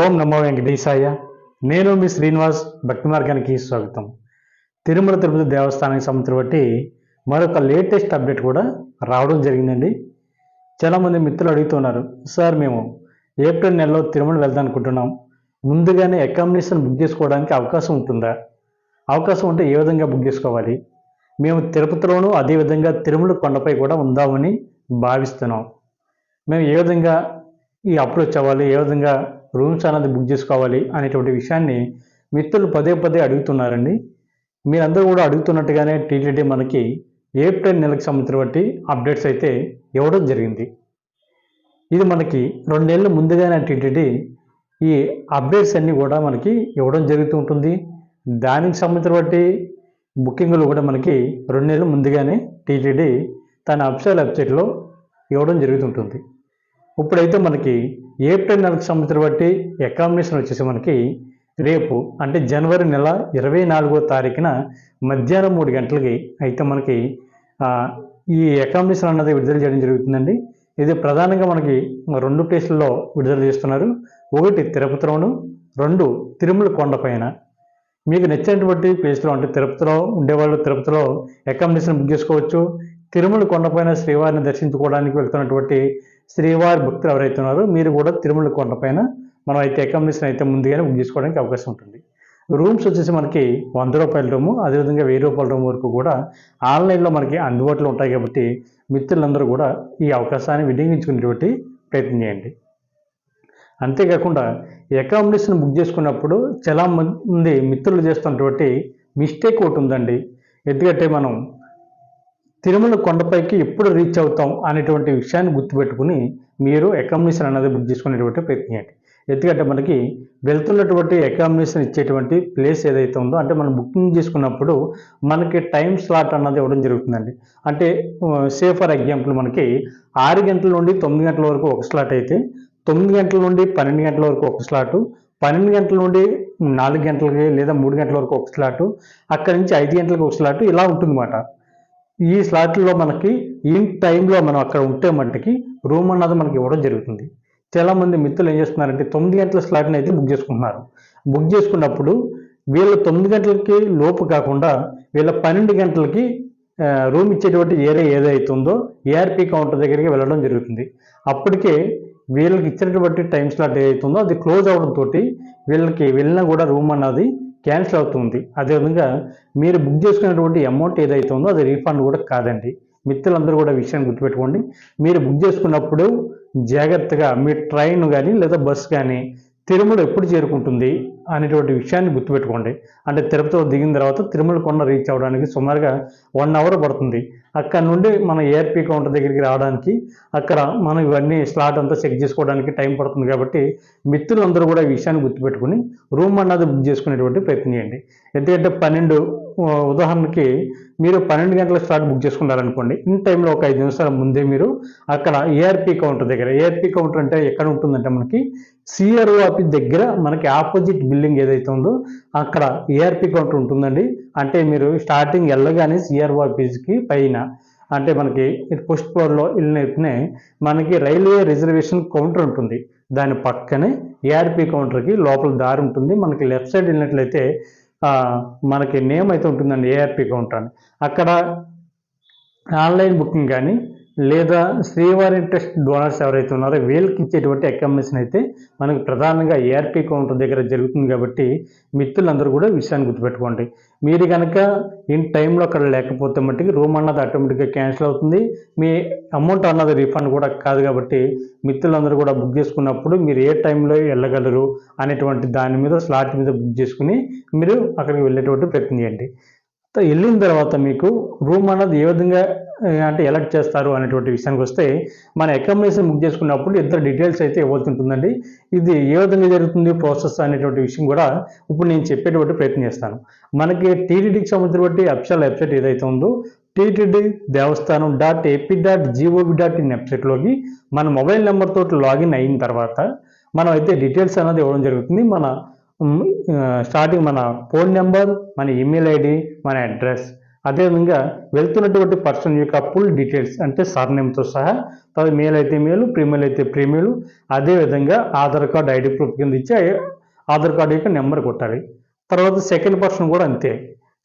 ఓం నమో వెంకటేశాయ. నేను మీ శ్రీనివాస్ భక్తి మార్గానికి స్వాగతం. తిరుమల తిరుపతి దేవస్థానానికి సంబంధించిన బట్టి మరొక లేటెస్ట్ అప్డేట్ కూడా రావడం జరిగిందండి. చాలామంది మిత్రులు అడుగుతున్నారు సార్ మేము ఏప్రిల్ నెలలో తిరుమల వెళ్దాం అనుకుంటున్నాం. ముందుగానే అకామిడేషన్ బుక్ చేసుకోవడానికి అవకాశం ఉంటుందా? అవకాశం ఉంటే ఏ విధంగా బుక్ చేసుకోవాలి? మేము తిరుపతిలోనూ అదేవిధంగా తిరుమల కొండపై కూడా ఉందామని భావిస్తున్నాం. మేము ఏ విధంగా ఈ అప్రోచ్ అవ్వాలి? ఏ విధంగా రూమ్స్ అనేది బుక్ చేసుకోవాలి అనేటువంటి విషయాన్ని మిత్రులు పదే పదే అడుగుతున్నారండి. మీరందరూ కూడా అడుగుతున్నట్టుగానే టీటీడీ మనకి ఏప్రిల్ నెలకు సంబంధించిన బట్టి అప్డేట్స్ అయితే ఇవ్వడం జరిగింది. ఇది మనకి రెండు నెలల ముందుగానే టీటీడీ ఈ అప్డేట్స్ అన్నీ కూడా మనకి ఇవ్వడం జరుగుతూ ఉంటుంది. దానికి సంబంధించిన బట్టి బుకింగ్లు కూడా మనకి రెండు నెలలు ముందుగానే టీటీడీ తన అఫిషియల్ వెబ్సైట్లో ఇవ్వడం జరుగుతుంటుంది ఇప్పుడైతే మనకి ఏప్రిల్ నెలకు సంబంధించిన బట్టి అకామిడేషన్ వచ్చేసి మనకి రేపు అంటే జనవరి నెల ఇరవై నాలుగో తారీఖున మధ్యాహ్నం మూడు గంటలకి అయితే మనకి ఈ అకామిడేషన్ అన్నది విడుదల చేయడం జరుగుతుందండి. ఇది ప్రధానంగా మనకి రెండు ప్లేసుల్లో విడుదల చేస్తున్నారు. ఒకటి తిరుపతిలోను రెండు తిరుమల కొండపైన మీకు నచ్చినటువంటి ప్లేస్లో అంటే తిరుపతిలో ఉండేవాళ్ళు తిరుపతిలో అకామిడేషన్ బుక్ చేసుకోవచ్చు. తిరుమల కొండపైన శ్రీవారిని దర్శించుకోవడానికి వెళ్తున్నటువంటి శ్రీవారి భక్తులు ఎవరైతే ఉన్నారో మీరు కూడా తిరుమల కొండపైన మనం అయితే అకామిడేషన్ అయితే ముందుగానే బుక్ చేసుకోవడానికి అవకాశం ఉంటుంది. రూమ్స్ వచ్చేసి మనకి వంద రూపాయల రూము అదేవిధంగా వెయ్యి రూపాయల రూమ్ వరకు కూడా ఆన్లైన్లో మనకి అందుబాటులో ఉంటాయి కాబట్టి మిత్రులందరూ కూడా ఈ అవకాశాన్ని వినియోగించుకునేటువంటి ప్రయత్నం చేయండి. అంతేకాకుండా అకామిడేషన్ బుక్ చేసుకున్నప్పుడు చాలా మంది మిత్రులు చేస్తున్నటువంటి మిస్టేక్ ఒకటి ఉందండి. ఎందుకంటే మనం తిరుమల కొండపైకి ఎప్పుడు రీచ్ అవుతాం అనేటువంటి విషయాన్ని గుర్తుపెట్టుకుని మీరు అకామిడేషన్ అనేది బుక్ చేసుకునేటువంటి ప్రయత్నం చేయండి. ఎందుకంటే మనకి వెళ్తున్నటువంటి అకామిడేషన్ ఇచ్చేటువంటి ప్లేస్ ఏదైతే ఉందో అంటే మనం బుకింగ్ చేసుకున్నప్పుడు మనకి టైం స్లాట్ అన్నది ఇవ్వడం జరుగుతుందండి. అంటే సే ఫర్ ఎగ్జాంపుల్ మనకి ఆరు గంటల నుండి తొమ్మిది గంటల వరకు ఒక స్లాట్ అయితే తొమ్మిది గంటల నుండి పన్నెండు గంటల వరకు ఒక స్లాటు పన్నెండు గంటల నుండి నాలుగు గంటలకి లేదా మూడు గంటల వరకు ఒక స్లాటు అక్కడి నుంచి ఐదు గంటలకు ఒక స్లాటు ఇలా ఉంటుందన్నమాట. ఈ స్లాట్లో మనకి ఈ టైంలో మనం అక్కడ ఉంటే మట్టుకి రూమ్ అన్నది మనకి ఇవ్వడం జరుగుతుంది. చాలామంది మిత్రులు ఏం చేస్తున్నారంటే తొమ్మిది గంటల స్లాట్ని అయితే బుక్ చేసుకుంటున్నారు. బుక్ చేసుకున్నప్పుడు వీళ్ళ తొమ్మిది గంటలకి లోపు కాకుండా వీళ్ళ పన్నెండు గంటలకి రూమ్ ఇచ్చేటువంటి ఏరియా ఏదైతుందో ఏఆర్పి కౌంటర్ దగ్గరికి వెళ్ళడం జరుగుతుంది. అప్పటికే వీళ్ళకి ఇచ్చినటువంటి టైం స్లాట్ ఏదైతుందో అది క్లోజ్ అవడంతో వీళ్ళకి వెళ్ళినా కూడా రూమ్ అన్నది క్యాన్సిల్ అవుతుంది. అదేవిధంగా మీరు బుక్ చేసుకున్నటువంటి అమౌంట్ ఏదైతే ఉందో అది రీఫండ్ కూడా కాదండి. మిత్రులందరూ కూడా విషయాన్ని గుర్తుపెట్టుకోండి. మీరు బుక్ చేసుకున్నప్పుడు జాగ్రత్తగా మీ ట్రైన్ కానీ లేదా బస్సు కానీ తిరుమల ఎప్పుడు చేరుకుంటుంది అనేటువంటి విషయాన్ని గుర్తుపెట్టుకోండి. అంటే తిరుపతిలో దిగిన తర్వాత తిరుమల కొండ రీచ్ అవ్వడానికి సుమారుగా వన్ అవర్ పడుతుంది. అక్కడ నుండి మన ఏఆర్పి కౌంటర్ దగ్గరికి రావడానికి అక్కడ మనం ఇవన్నీ స్లాట్ అంతా చెక్ చేసుకోవడానికి టైం పడుతుంది కాబట్టి మిత్రులందరూ కూడా ఈ విషయాన్ని గుర్తుపెట్టుకుని రూమ్ అన్నది బుక్ చేసుకునేటువంటి ప్రయత్నం చేయండి. ఎందుకంటే పన్నెండు ఉదాహరణకి మీరు పన్నెండు గంటల స్లాట్ బుక్ చేసుకున్నారనుకోండి ఇన్ టైంలో ఒక ఐదు నిమిషాల ముందే మీరు అక్కడ ఏఆర్పి కౌంటర్ దగ్గర ఏఆర్పి కౌంటర్ అంటే ఎక్కడ ఉంటుందంటే మనకి సిఆర్ఓ ఆఫీస్ దగ్గర మనకి ఆపోజిట్ బిల్డింగ్ ఏదైతే ఉందో అక్కడ ఏఆర్పి కౌంటర్ ఉంటుందండి. అంటే మీరు స్టార్టింగ్ వెళ్ళగానే సిఆర్ఓ ఆఫీస్కి పైన అంటే మనకి ఫస్ట్ ఫ్లోర్లో వెళ్ళినట్టునే మనకి రైల్వే రిజర్వేషన్ కౌంటర్ ఉంటుంది. దాని పక్కనే ఏఆర్పి కౌంటర్కి లోపల దారి ఉంటుంది. మనకి లెఫ్ట్ సైడ్ వెళ్ళినట్లయితే మనకి నేమ్ అయితే ఉంటుందండి ఏఆర్పి కౌంటర్ అని. అక్కడ ఆన్లైన్ బుకింగ్ కానీ లేదా శ్రీవారి ఇంట్రెస్ట్ డోనర్స్ ఎవరైతే ఉన్నారో వీళ్ళకి ఇచ్చేటువంటి అకామిడేషన్ అయితే మనకు ప్రధానంగా ఏఆర్పి కౌంటర్ దగ్గర జరుగుతుంది కాబట్టి మిత్రులందరూ కూడా విషయాన్ని గుర్తుపెట్టుకోండి. మీరు కనుక ఇన్ టైంలో అక్కడ లేకపోతే మట్టుకి రూమ్ అన్నది ఆటోమేటిక్గా క్యాన్సిల్ అవుతుంది. మీ అమౌంట్ అన్నది రీఫండ్ కూడా కాదు కాబట్టి మిత్రులందరూ కూడా బుక్ చేసుకున్నప్పుడు మీరు ఏ టైంలో వెళ్ళగలరు అనేటువంటి దాని మీద స్లాట్ మీద బుక్ చేసుకుని మీరు అక్కడికి వెళ్ళేటువంటి ప్రయత్నం చేయండి. వెళ్ళిన తర్వాత మీకు రూమ్ అన్నది ఏ విధంగా అంటే ఎలక్ట్ చేస్తారు అనేటువంటి విషయానికి వస్తే మన అకామిడేషన్ బుక్ చేసుకున్నప్పుడు ఇద్దరు డీటెయిల్స్ అయితే ఇవ్వాల్సి ఉంటుందండి. ఇది ఏ విధంగా జరుగుతుంది ప్రాసెస్ అనేటువంటి విషయం కూడా ఇప్పుడు నేను చెప్పేటువంటి ప్రయత్నం చేస్తాను. మనకి టీటీడీకి సంబంధించినటువంటి అఫిషియల్ వెబ్సైట్ ఏదైతే ఉందో TTD Devasthanam dot AP dot GOV dot in వెబ్సైట్లోకి మన మొబైల్ నెంబర్ తోటి లాగిన్ అయిన తర్వాత మనం అయితే డీటెయిల్స్ అనేది ఇవ్వడం జరుగుతుంది. మన స్టార్టింగ్ మన ఫోన్ నెంబర్ మన ఈమెయిల్ ఐడి మన అడ్రస్ అదేవిధంగా వెళ్తున్నటువంటి పర్సన్ యొక్క ఫుల్ డీటెయిల్స్ అంటే సర్నేమ్తో సహా తర్వాత మేల్ అయితే మేలు ప్రీమేల్ అయితే ప్రీమేలు అదేవిధంగా ఆధార్ కార్డ్ ఐడి ప్రూఫ్ కింద ఇచ్చి ఆధార్ కార్డు యొక్క నెంబర్ కొట్టాలి. తర్వాత సెకండ్ పర్సన్ కూడా అంతే.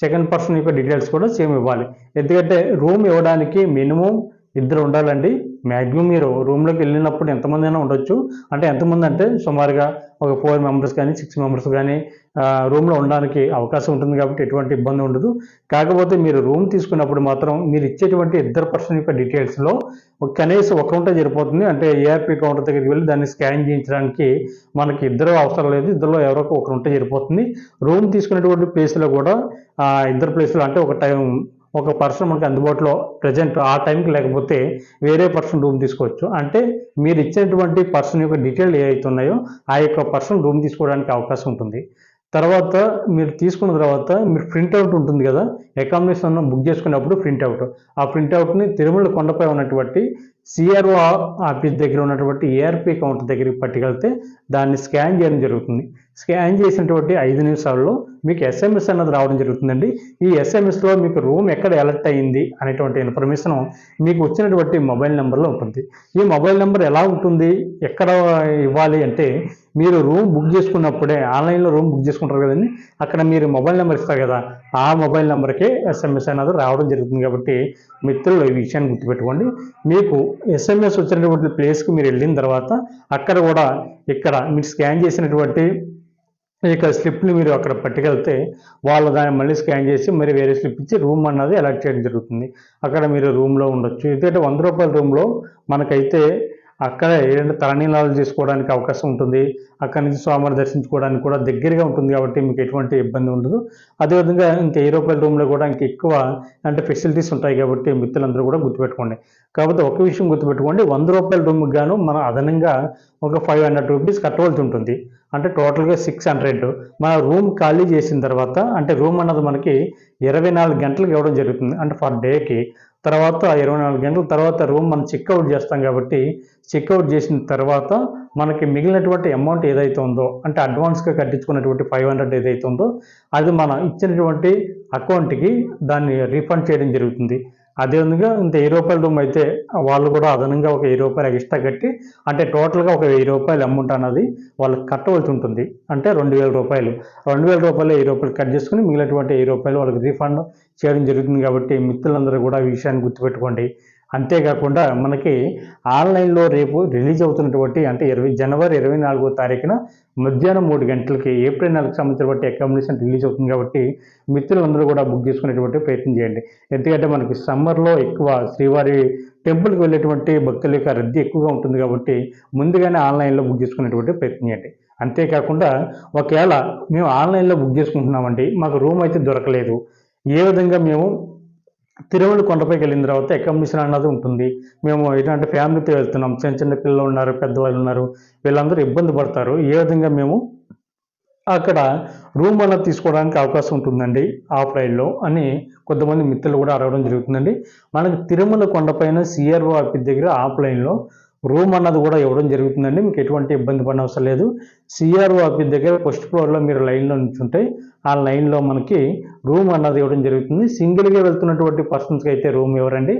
సెకండ్ పర్సన్ యొక్క డీటెయిల్స్ కూడా సేమ్ ఇవ్వాలి. ఎందుకంటే రూమ్ ఇవ్వడానికి మినిమం ఇద్దరు ఉండాలండి. మ్యాక్సిమం మీరు రూమ్లోకి వెళ్ళినప్పుడు ఎంతమంది అయినా ఉండొచ్చు. అంటే ఎంతమంది అంటే సుమారుగా ఒక ఫోర్ మెంబర్స్ కానీ సిక్స్ మెంబర్స్ కానీ రూమ్లో ఉండడానికి అవకాశం ఉంటుంది కాబట్టి ఎటువంటి ఇబ్బంది ఉండదు. కాకపోతే మీరు రూమ్ తీసుకున్నప్పుడు మాత్రం మీరు ఇచ్చేటువంటి ఇద్దరు పర్సన్ యొక్క డీటెయిల్స్లో కనీసం ఒక ఉంటే సరిపోతుంది. అంటే ఏఆర్పి కౌంటర్ దగ్గరికి వెళ్ళి దాన్ని స్కాన్ చేయించడానికి మనకి ఇద్దరు అవసరం లేదు. ఇద్దరులో ఎవరో ఒకరు ఉంటే సరిపోతుంది. రూమ్ తీసుకునేటువంటి ప్లేస్లో కూడా ఇద్దరు ప్లేస్లో అంటే ఒక టైం ఒక పర్సన్ మనకి అందుబాటులో ప్రజెంట్ ఆ టైంకి లేకపోతే వేరే పర్సన్ రూమ్ తీసుకోవచ్చు. అంటే మీరు ఇచ్చినటువంటి పర్సన్ యొక్క డీటెయిల్ ఏవైతే ఉన్నాయో ఆ యొక్క పర్సన్ రూమ్ తీసుకోవడానికి అవకాశం ఉంటుంది. తర్వాత మీరు తీసుకున్న తర్వాత మీరు ప్రింట్అవుట్ ఉంటుంది కదా అకామిడేషన్ బుక్ చేసుకున్నప్పుడు ప్రింట్అవుట్ ఆ ప్రింట్అవుట్ని తిరుమల కొండపై ఉన్నటువంటి సిఆర్ఓ ఆఫీస్ దగ్గర ఉన్నటువంటి ఏఆర్పి కౌంటర్ దగ్గరికి పట్టుకెళ్తే దాన్ని స్కాన్ చేయడం జరుగుతుంది. స్కాన్ చేసినటువంటి ఐదు నిమిషాల్లో మీకు ఎస్ఎంఎస్ అన్నది రావడం జరుగుతుందండి. ఈ ఎస్ఎంఎస్లో మీకు రూమ్ ఎక్కడ అలర్ట్ అయ్యింది అనేటువంటి ఇన్ఫర్మేషన్ మీకు వచ్చినటువంటి మొబైల్ నెంబర్లో ఉంటుంది. ఈ మొబైల్ నెంబర్ ఎలా ఉంటుంది? ఎక్కడ ఇవ్వాలి అంటే మీరు రూమ్ బుక్ చేసుకున్నప్పుడే ఆన్లైన్లో రూమ్ బుక్ చేసుకుంటారు కదండి. అక్కడ మీరు మొబైల్ నెంబర్ ఇస్తారు కదా ఆ మొబైల్ నెంబర్కే ఎస్ఎంఎస్ అనేది రావడం జరుగుతుంది కాబట్టి మిత్రులు ఈ విషయాన్ని గుర్తుపెట్టుకోండి. మీకు ఎస్ఎంఎస్ వచ్చినటువంటి ప్లేస్కి మీరు వెళ్ళిన తర్వాత అక్కడ కూడా ఇక్కడ మీరు స్కాన్ చేసినటువంటి ఈ యొక్క స్లిప్ని మీరు అక్కడ పట్టుకెళ్తే వాళ్ళు దాన్ని మళ్ళీ స్కాన్ చేసి మరి వేరే స్లిప్ ఇచ్చి రూమ్ అన్నది అలాట్ చేయడం జరుగుతుంది. అక్కడ మీరు రూమ్లో ఉండొచ్చు. ఎందుకంటే వంద రూపాయల రూమ్లో మనకైతే అక్కడ ఏంటంటే తరణీలాలు చేసుకోవడానికి అవకాశం ఉంటుంది. అక్కడి నుంచి స్వామివారి దర్శించుకోవడానికి కూడా దగ్గరగా ఉంటుంది కాబట్టి మీకు ఎటువంటి ఇబ్బంది ఉండదు. అదేవిధంగా ఇంకా ఏ రూపాయల రూమ్లో కూడా ఇంక ఎక్కువ అంటే ఫెసిలిటీస్ ఉంటాయి కాబట్టి మిత్రులందరూ కూడా గుర్తుపెట్టుకోండి. కాకపోతే ఒక విషయం గుర్తుపెట్టుకోండి. వంద రూపాయల రూమ్కి గాను మనం అదనంగా ఒక ఫైవ్ హండ్రెడ్ రూపీస్ కట్టవలసి ఉంటుంది. అంటే టోటల్గా సిక్స్ హండ్రెడ్ మన రూమ్ ఖాళీ చేసిన తర్వాత అంటే రూమ్ అన్నది మనకి ఇరవై నాలుగు గంటలకు ఇవ్వడం జరుగుతుంది. అంటే ఫర్ డేకి తర్వాత ఇరవై నాలుగు గంటల తర్వాత రూమ్ మనం చెక్అవుట్ చేస్తాం కాబట్టి చెక్అవుట్ చేసిన తర్వాత మనకి మిగిలినటువంటి అమౌంట్ ఏదైతే ఉందో అంటే అడ్వాన్స్గా కట్టించుకున్నటువంటి ఫైవ్ హండ్రెడ్ ఏదైతే ఉందో అది మనం ఇచ్చినటువంటి అకౌంట్కి దాన్ని రీఫండ్ చేయడం జరుగుతుంది. అదేవిధంగా ఇంత వెయ్యి రూపాయల రూమ్ అయితే వాళ్ళు కూడా అదనంగా ఒక వెయ్యి రూపాయలు ఎక్స్ట్రా కట్టి అంటే టోటల్గా ఒక వెయ్యి రూపాయలు అమౌంట్ అన్నది వాళ్ళకి కట్టవలసి ఉంటుంది. అంటే రెండు వేల రూపాయలు. రెండు వేల రూపాయలు వెయ్యి రూపాయలు కట్ చేసుకుని మిగిలినటువంటి వెయ్యి రూపాయలు వాళ్ళకి రీఫండ్ చేయడం జరుగుతుంది కాబట్టి మిత్రులందరూ కూడా ఈ విషయాన్ని గుర్తుపెట్టుకోండి. అంతేకాకుండా మనకి ఆన్లైన్లో రేపు రిలీజ్ అవుతున్నటువంటి అంటే ఇరవై జనవరి ఇరవై నాలుగో తారీఖున మధ్యాహ్నం మూడు గంటలకి ఏప్రిల్ నెలకు బట్టి అకామిడేషన్ రిలీజ్ అవుతుంది కాబట్టి మిత్రులందరూ కూడా బుక్ చేసుకునేటువంటి ప్రయత్నం చేయండి. ఎందుకంటే మనకి సమ్మర్లో ఎక్కువ శ్రీవారి టెంపుల్కి వెళ్ళేటువంటి భక్తుల యొక్క రద్దీ ఎక్కువగా ఉంటుంది కాబట్టి ముందుగానే ఆన్లైన్లో బుక్ చేసుకునేటువంటి ప్రయత్నం చేయండి. అంతేకాకుండా ఒకవేళ మేము ఆన్లైన్లో బుక్ చేసుకుంటున్నామండి మాకు రూమ్ అయితే దొరకలేదు. ఏ విధంగా మేము తిరుమల కొండపైకి వెళ్ళిన తర్వాత అకామిడేషన్ అన్నది ఉంటుంది. మేము ఏంటంటే ఫ్యామిలీతో వెళ్తున్నాం. చిన్న చిన్న పిల్లలు ఉన్నారు పెద్దవాళ్ళు ఉన్నారు. వీళ్ళందరూ ఇబ్బంది పడతారు. ఏ విధంగా మేము అక్కడ రూమ్ అన్నది తీసుకోవడానికి అవకాశం ఉంటుందండి ఆఫ్లైన్లో అని కొంతమంది మిత్రులు కూడా అడగడం జరుగుతుందండి. మనకి తిరుమల కొండపైన సిఆర్ఓ ఆఫీస్ దగ్గర ఆఫ్లైన్లో రూమ్ అన్నది కూడా ఇవ్వడం జరుగుతుందండి. మీకు ఎటువంటి ఇబ్బంది పడిన అవసరం లేదు. సిఆర్ఓ ఆఫీస్ దగ్గర ఫస్ట్ ఫ్లోర్లో మీరు లైన్లో నుంచుంటే ఆ లైన్లో మనకి రూమ్ అన్నది ఇవ్వడం జరుగుతుంది. సింగిల్గా వెళ్తున్నటువంటి పర్సన్స్కి అయితే రూమ్ ఇవ్వరండి.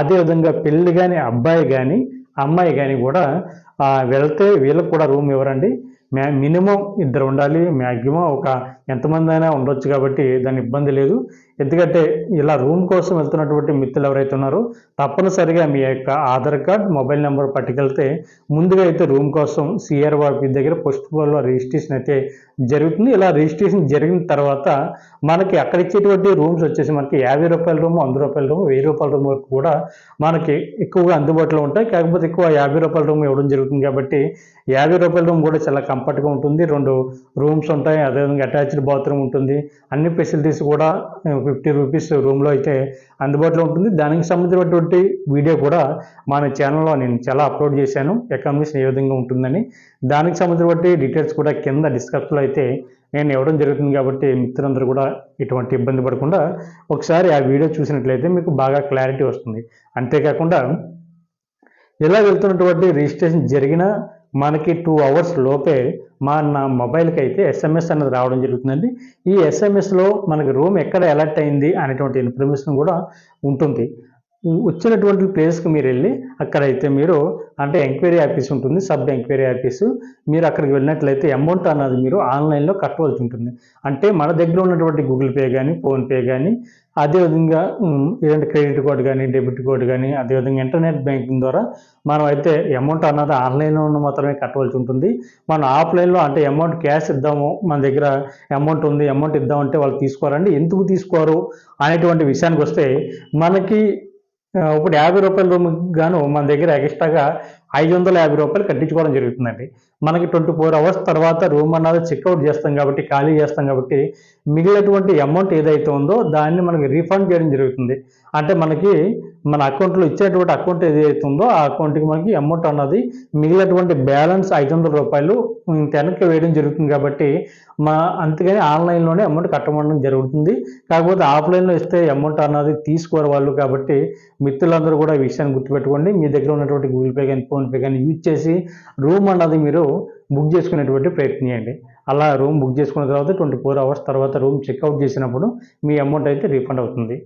అదేవిధంగా పెళ్ళి కానీ అబ్బాయి కానీ అమ్మాయి కానీ కూడా వెళ్తే వీళ్ళకి కూడా రూమ్ ఇవ్వరండి. మ్యా మినిమం ఇద్దరు ఉండాలి. మ్యాక్సిమం ఒక ఎంతమంది అయినా ఉండొచ్చు కాబట్టి దాని ఇబ్బంది లేదు. ఎందుకంటే ఇలా రూమ్ కోసం వెళ్తున్నటువంటి మిత్రులు ఎవరైతే ఉన్నారో తప్పనిసరిగా మీ యొక్క ఆధార్ కార్డ్ మొబైల్ నెంబర్ పట్టుకెళ్తే ముందుగా అయితే రూమ్ కోసం సిఆర్ దగ్గర పోస్ట్ పోల్లో రిజిస్ట్రేషన్ అయితే జరుగుతుంది. ఇలా రిజిస్ట్రేషన్ జరిగిన తర్వాత మనకి అక్కడ ఇచ్చేటువంటి రూమ్స్ వచ్చేసి మనకి యాభై రూపాయల రూమ్ వంద రూపాయల రూమ్ వెయ్యి రూపాయల రూమ్ వరకు కూడా మనకి ఎక్కువగా అందుబాటులో ఉంటాయి. కాకపోతే ఎక్కువ యాభై రూపాయల రూమ్ ఇవ్వడం జరుగుతుంది కాబట్టి యాభై రూపాయల రూమ్ కూడా చాలా కంఫర్ట్గా ఉంటుంది. రెండు రూమ్స్ ఉంటాయి. అదేవిధంగా అటాచ్ అటాచ్డ్ బాత్రూమ్ ఉంటుంది. అన్ని ఫెసిలిటీస్ కూడా ఫిఫ్టీ రూపీస్ రూమ్లో అయితే అందుబాటులో ఉంటుంది. దానికి సంబంధించినటువంటి వీడియో కూడా మన ఛానల్లో నేను చాలా అప్లోడ్ చేశాను. ఎకామిషన్ ఏ విధంగా ఉంటుందని. దానికి సంబంధించినటువంటి డీటెయిల్స్ కూడా కింద డిస్క్రిప్షన్లో అయితే నేను ఇవ్వడం జరుగుతుంది కాబట్టి మిత్రులందరూ కూడా ఎటువంటి ఇబ్బంది పడకుండా ఒకసారి ఆ వీడియో చూసినట్లయితే మీకు బాగా క్లారిటీ వస్తుంది. అంతేకాకుండా ఇలా వెళ్తున్నటువంటి రిజిస్ట్రేషన్ జరిగిన మనకి టూ అవర్స్ లోపే మా నా మొబైల్కి అయితే ఎస్ఎంఎస్ అనేది రావడం జరుగుతుందండి. ఈ ఎస్ఎంఎస్లో మనకి రూమ్ ఎక్కడ అలర్ట్ అయింది అనేటువంటి ఇన్ఫర్మేషన్ కూడా ఉంటుంది. వచ్చినటువంటి ప్లేస్కి మీరు వెళ్ళి అక్కడైతే మీరు అంటే ఎంక్వైరీ ఆఫీస్ ఉంటుంది సబ్ ఎంక్వైరీ ఆఫీసు. మీరు అక్కడికి వెళ్ళినట్లయితే అమౌంట్ అన్నది మీరు ఆన్లైన్లో కట్టవలసి ఉంటుంది. అంటే మన దగ్గర ఉన్నటువంటి గూగుల్ పే కానీ ఫోన్పే కానీ అదేవిధంగా ఏదంటే క్రెడిట్ కార్డు కానీ డెబిట్ కార్డు కానీ అదేవిధంగా ఇంటర్నెట్ బ్యాంకింగ్ ద్వారా మనం అయితే అమౌంట్ అన్నది ఆన్లైన్లో మాత్రమే కట్టవలసి ఉంటుంది. మనం ఆఫ్లైన్లో అంటే అమౌంట్ క్యాష్ ఇద్దాము మన దగ్గర అమౌంట్ ఉంది అమౌంట్ ఇద్దామంటే వాళ్ళు తీసుకోరండి. ఎందుకు తీసుకోరు అనేటువంటి విషయానికి వస్తే మనకి ఇప్పుడు యాభై రూపాయల రూమ్ గాను మన దగ్గర ఎక్స్ట్రాగా ఐదు వందల యాభై రూపాయలు కట్టించుకోవడం జరుగుతుందండి. మనకి ట్వంటీ ఫోర్ అవర్స్ తర్వాత రూమ్ అన్నది చెక్అవుట్ చేస్తాం కాబట్టి ఖాళీ చేస్తాం కాబట్టి మిగిలినటువంటి అమౌంట్ ఏదైతే ఉందో దాన్ని మనకి రీఫండ్ చేయడం జరుగుతుంది. అంటే మనకి మన అకౌంట్లో ఇచ్చేటువంటి అకౌంట్ ఏదైతే ఉందో ఆ అకౌంట్కి మనకి అమౌంట్ అన్నది మిగిలినటువంటి బ్యాలెన్స్ ఐదు వందల రూపాయలు వెనక్కి వేయడం జరుగుతుంది కాబట్టి మా అందుకని ఆన్లైన్లోనే అమౌంట్ కట్టమడం జరుగుతుంది. కాకపోతే ఆఫ్లైన్లో ఇస్తే అమౌంట్ అన్నది తీసుకోరు వాళ్ళు కాబట్టి మిత్రులందరూ కూడా ఈ విషయాన్ని గుర్తుపెట్టుకోండి. మీ దగ్గర ఉన్నటువంటి గూగుల్ పే కానీ ఫోన్పే కానీ యూజ్ చేసి రూమ్ అన్నది మీరు బుక్ చేసుకునేటువంటి ప్రయత్నం చేయండి. అలా రూమ్ బుక్ చేసుకున్న తర్వాత ట్వంటీ ఫోర్ అవర్స్ తర్వాత రూమ్ చెక్అవుట్ చేసినప్పుడు మీ అమౌంట్ అయితే రీఫండ్ అవుతుంది.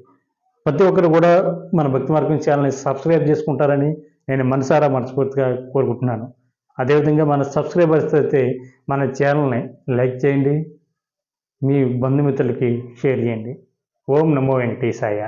ప్రతి ఒక్కరు కూడా మన భక్తి మార్గం ఛానల్ని సబ్స్క్రైబ్ చేసుకుంటారని నేను మనసారా మనస్ఫూర్తిగా కోరుకుంటున్నాను. అదేవిధంగా మన సబ్స్క్రైబర్స్ అయితే మన ఛానల్ని లైక్ చేయండి. మీ బంధుమిత్రులకి షేర్ చేయండి. ఓం నమో వెంకటేశాయ.